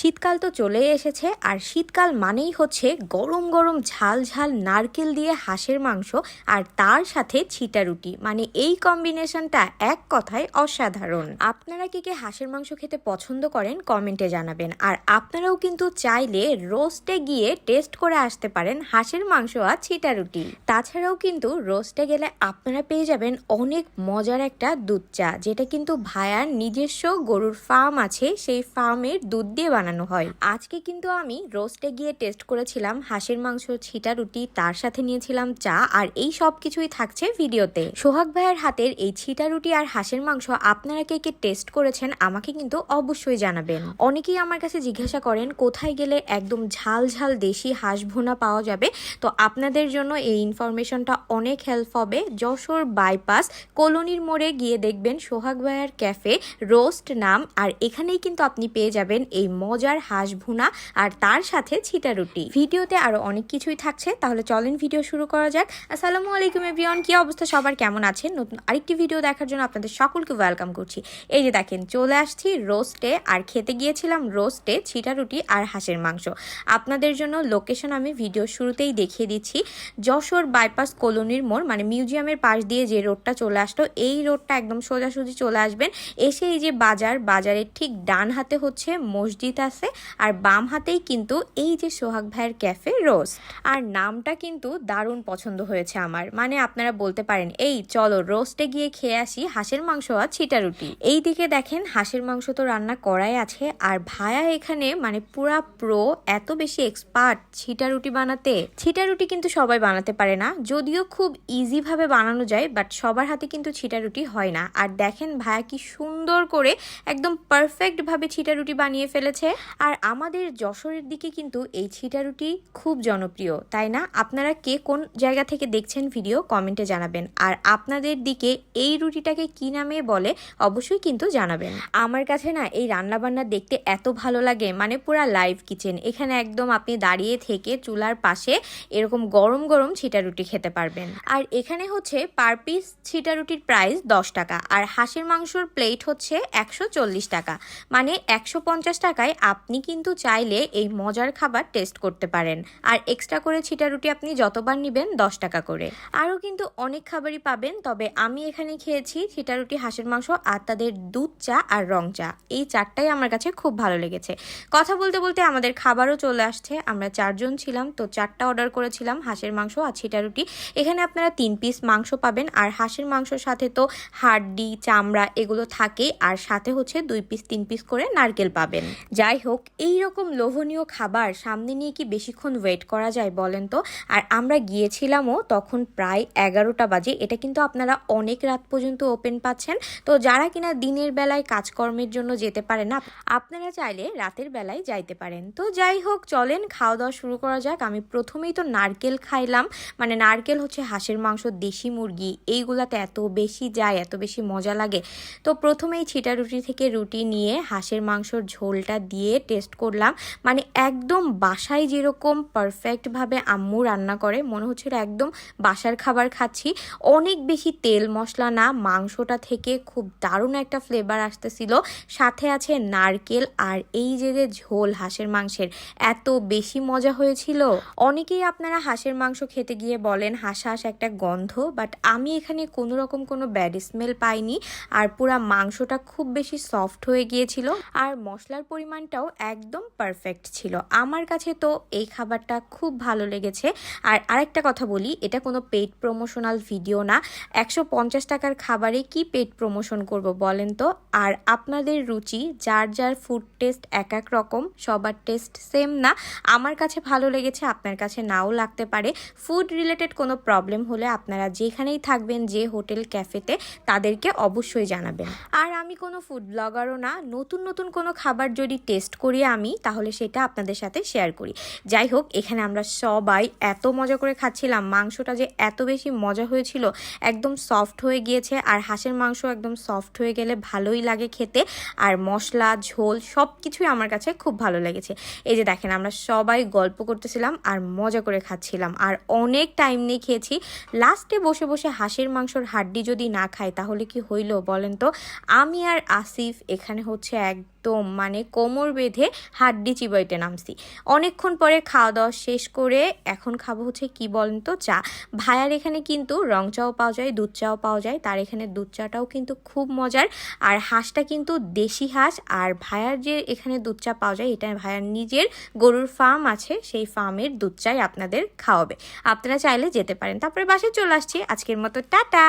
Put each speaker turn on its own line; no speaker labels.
শীতকাল তো চলেই এসেছে, আর শীতকাল মানেই হচ্ছে গরম গরম ঝাল ঝাল নারকেল দিয়ে হাঁসের মাংস আর তার সাথে ছিটা রুটি। মানে এই কম্বিনেশনটা এক কথায় অসাধারণ। আপনারা কি কে হাঁসের মাংস খেতে পছন্দ করেন কমেন্টে জানাবেন। আর আপনারাও কিন্তু চাইলে রোস্টে গিয়ে টেস্ট করে আসতে পারেন হাঁসের মাংস আর ছিটা রুটি। তাছাড়াও কিন্তু রোস্টে গেলে আপনারা পেয়ে যাবেন অনেক মজার একটা দুধ চা, যেটা কিন্তু ভায়ার নিজস্ব গরুর ফার্ম আছে, সেই ফার্মের দুধ দিয়ে বানানো হয়। আজকে কিন্তু আমি রোস্টে গিয়ে টেস্ট করেছিলাম হাঁসের মাংস, ছিটা রুটি, তার সাথে নিয়েছিলাম চা আর এই সব কিছুই থাকছে ভিডিওতে সোহাগ ভাইয়ের হাতের এই ছিটা রুটি আর হাঁসের মাংস আপনারা কে কে টেস্ট করেছেন আমাকে কিন্তু অবশ্যই জানাবেন। অনেকেই আমার কাছে জিজ্ঞাসা করেন, কোথায় গেলে একদম ঝাল ঝাল দেশি হাঁস ভুনা পাওয়া যাবে? তো আপনাদের জন্য এই ইনফরমেশনটা অনেক হেল্প হবে। যশোর বাইপাস কলোনির মোড়ে গিয়ে দেখবেন সোহাগ ভাইয়ার ক্যাফে রোস্ট নাম আর এখানেই কিন্তু আপনি পেয়ে যাবেন এই মজার হাঁস ভুনা আর তার সাথে ছিটা রুটি। ভিডিওতে আরও অনেক কিছুই থাকছে, তাহলে চলেন ভিডিও শুরু করা যাক। আসসালামু আলাইকুম এভরিওয়ান, কি অবস্থা? সবার কেমন আছেন? নতুন আরেকটি ভিডিও দেখার জন্য আপনাদের সকলকে ওয়েলকাম করছি। এই যে দেখেন, চলে আসছি রোস্টে, আর খেতে গিয়েছিলাম রোস্টে ছিটা রুটি আর হাঁসের মাংস। আপনাদের জন্য লোকেশন আমি ভিডিও শুরুতেই দেখিয়ে দিচ্ছি। যশোর বাইপাস কলোনির মোড় মানে মিউজিয়ামের পাশ দিয়ে যে রোডটা চলে আসলো, এই রোডটা একদম সোজাসুজি চলে আসবেন। এসে এই যে বাজার, বাজারের ঠিক ডান হাতে হচ্ছে মসজিদ আছে। আর বাম হাতেই কিন্তু এই যে সোহাগ ভাইয়ের ক্যাফে রোজ আর নামটা কিন্তু দারুণ পছন্দ হয়েছে আমার। মানে আপনারা বলতে পারেন, এই, চলো রোস্টে গিয়ে খেয়ে আসি হাঁসের মাংস আর ছিটা রুটি। এই দিকে দেখেন, হাঁসের মাংস তো রান্না করাই আছে। আর ভায়া এখানে মানে পুরা প্রো এত বেশি এক্সপার্ট ছিটা রুটি বানাতে। ছিটা রুটি কিন্তু সবাই বানাতে পারে না। যদিও খুব ইজি ভাবে বানানো যায় বাট সবার হাতে কিন্তু ছিটা রুটি হয় না। আর দেখেন ভায়া কি সুন্দর করে একদম পারফেক্ট ভাবে ছিটা রুটি বানিয়ে ফেলেছে। আর আমাদের যশোরের দিকে কিন্তু এই ছিটা রুটি খুব জনপ্রিয়, তাই না? আপনারা কে কোন জায়গা থেকে দেখছেন ভিডিও কমেন্টে জানাবেন। আর আপনাদের দিকে এই রুটিটাকে কি নামে বলে অবশ্যই কিন্তু জানাবেন। আমার কাছে না এই রান্না বান্না দেখতে এত ভালো লাগে মানে পুরা লাইভ কিচেন এখানে একদম আপনি দাঁড়িয়ে থেকে চুলার পাশে এরকম গরম গরম ছিটা রুটি খেতে পারবেন। আর এখানে হচ্ছে পার পিস ছিটা রুটির প্রাইস দশ টাকা, আর হাঁসের মাংসর প্লেট হচ্ছে একশো চল্লিশ টাকা মানে একশো পঞ্চাশ টাকায় আপনি কিন্তু চাইলে এই মজার খাবার টেস্ট করতে পারেন। আর এক্সট্রা করে ছিটা রুটি আপনি যতবার নেবেন দশ টাকা করে। আরও কিন্তু অনেক খাবারই পাবেন, তবে আমি এখানে খেয়েছি ছিটা রুটি, হাঁসের মাংস আর তাদের দুধ চা আর রং চা। এই চারটাই আমার কাছে খুব ভালো লেগেছে। কথা বলতে বলতে আমাদের খাবারও চলে আসছে। আমরা চারজন ছিলাম, তো চারটা অর্ডার করেছিলাম, হাঁসের মাংস আর ছিটা রুটি। এখানে আপনারা তিন পিস মাংস পাবেন, আর হাঁসের মাংসর সাথে তো হাড্ডি, চামড়া এগুলো থাকেই আর সাথে হচ্ছে দুই পিস তিন পিস করে নারকেল পাবেন। যাই হোক এই রকম লোভনীয় খাবার সামনে নিয়ে কি বেশিক্ষণ ওয়েট করা যায় বলেন তো? আর আমরা গিয়েছিলামও তখন প্রায় এগারোটা বাজে, এটা কিন্তু আপনারা অনেক রাত পর্যন্ত ওপেন পাচ্ছেন। তো যারা কিনা দিনের বেলায় কাজকর্মের জন্য যেতে পারেন না, আপনারা চাইলে রাতের বেলায় যাইতে পারেন। তো যাই হোক চলেন খাওয়া দাওয়া শুরু করা যাক। আমি প্রথমেই তো নারকেল খাইলাম। মানে নারকেল হচ্ছে হাঁসের মাংস, দেশি মুরগি, এইগুলাতে এত বেশি যায়, এত বেশি মজা লাগে। তো প্রথমেই ছিটা রুটি থেকে রুটি নিয়ে হাঁসের মাংসর ঝোলটা দিয়ে টেস্ট করলাম। মানে একদম বাসায় যেরকম পারফেক্টভাবে আম্মু রান্না করে, মনে হচ্ছিল একদম বাসার খাবার খাচ্ছি। অনেক বেশি তেল মশলা না, মাংসটা থেকে খুব দারুণ একটা ফ্লেভার আসতেছিল। সাথে আছে নারকেল আর এই যে যে ঝোল হাঁসের মাংসের, এত বেশি মজা হয়েছিল। অনেকেই আপনারা হাঁসের মাংস খেতে গিয়ে বলেন, হাঁস হাঁস একটা গন্ধ। বাট আমি এখানে কোনো রকম কোনো ব্যাড স্মেল পাইনি। আর পুরা মাংসটা খুব বেশি সফট হয়ে গিয়েছিল। আর মশলার পরিমাণটাও একদম পারফেক্ট ছিল। আমার কাছে তো এই খাবারটা খুব ভালো লেগেছে। আর আরেকটা কথা বলি, এটা কোনো পেড প্রমোশনাল ভিডিও না। একশো পঞ্চাশ টাকার খাবারে কি পেড প্রমোশন করব বলেন তো? আর আপনাদের রুচি, যার যার ফুড টেস্ট এক এক রকম, সবার টেস্ট সেম না, আমার কাছে ভালো লেগেছে, আপনার কাছে নাও লাগতে পারে। ফুড রিলেটেড কোনো প্রবলেম হলে আপনারা যেখানেই থাকবেন, যে হোটেল ক্যাফেতে তাদেরকে অবশ্যই জানাবেন। আর আমি কোনো ফুড ব্লগারও না, নতুন নতুন কোনো খাবার যদি টেস্ট করি আমি, তাহলে সেটা আপনাদের সাথে শেয়ার করি। যাই হোক, এখানে আমরা সবাই এত মজা করে খাচ্ছিলাম, মাংসটা যে এত বেশি মজা হয়েছিল, একদম সফট হয়ে গিয়েছে, আর হাঁসের মাংস একদম সফট হয়ে গেলে ভালোই লাগে খেতে, আর মশলা, ঝোল সব কিছুই আমার কাছে খুব ভালো লেগেছে। এই যে দেখেন, আমরা সবাই গল্প করতেছিলাম আর মজা করে খাচ্ছিলাম, আর অনেক টাইম নিয়ে খেয়েছি। লাস্টে বসে বসে হাঁসের মাংসর হাড্ডি যদি না খাই, তাহলে কি হইল বলেন তো? আমি আর আসিফ এখানে হচ্ছে একদম মানে কোমর বেঁধে হাড্ডি চিবাইতে নামছি। অনেকক্ষণ পরে খাওয়া দাওয়া শেষ করে এখন খাব হচ্ছে কি বলেন তো চা। ভাইয়ার এখানে কিন্তু রং চাও পাওয়া যায়, দুধ চাও পাওয়া যায়, তার এখানে দুধ চাটাও কিন্তু খুব মজার। আর হাঁসটা কিন্তু দেশি হাঁস, আর ভাইয়ার যে এখানে দুধ চা পাওয়া যায়, এটা ভাইয়ার নিজের গরুর ফার্ম আছে, সেই ফার্মের দুধ চাই আপনাদের খাওয়াবে। আপনারা চাইলে যেতে পারেন। তারপরে বাসায় চলে আসছি। আজকের মতো টাটা!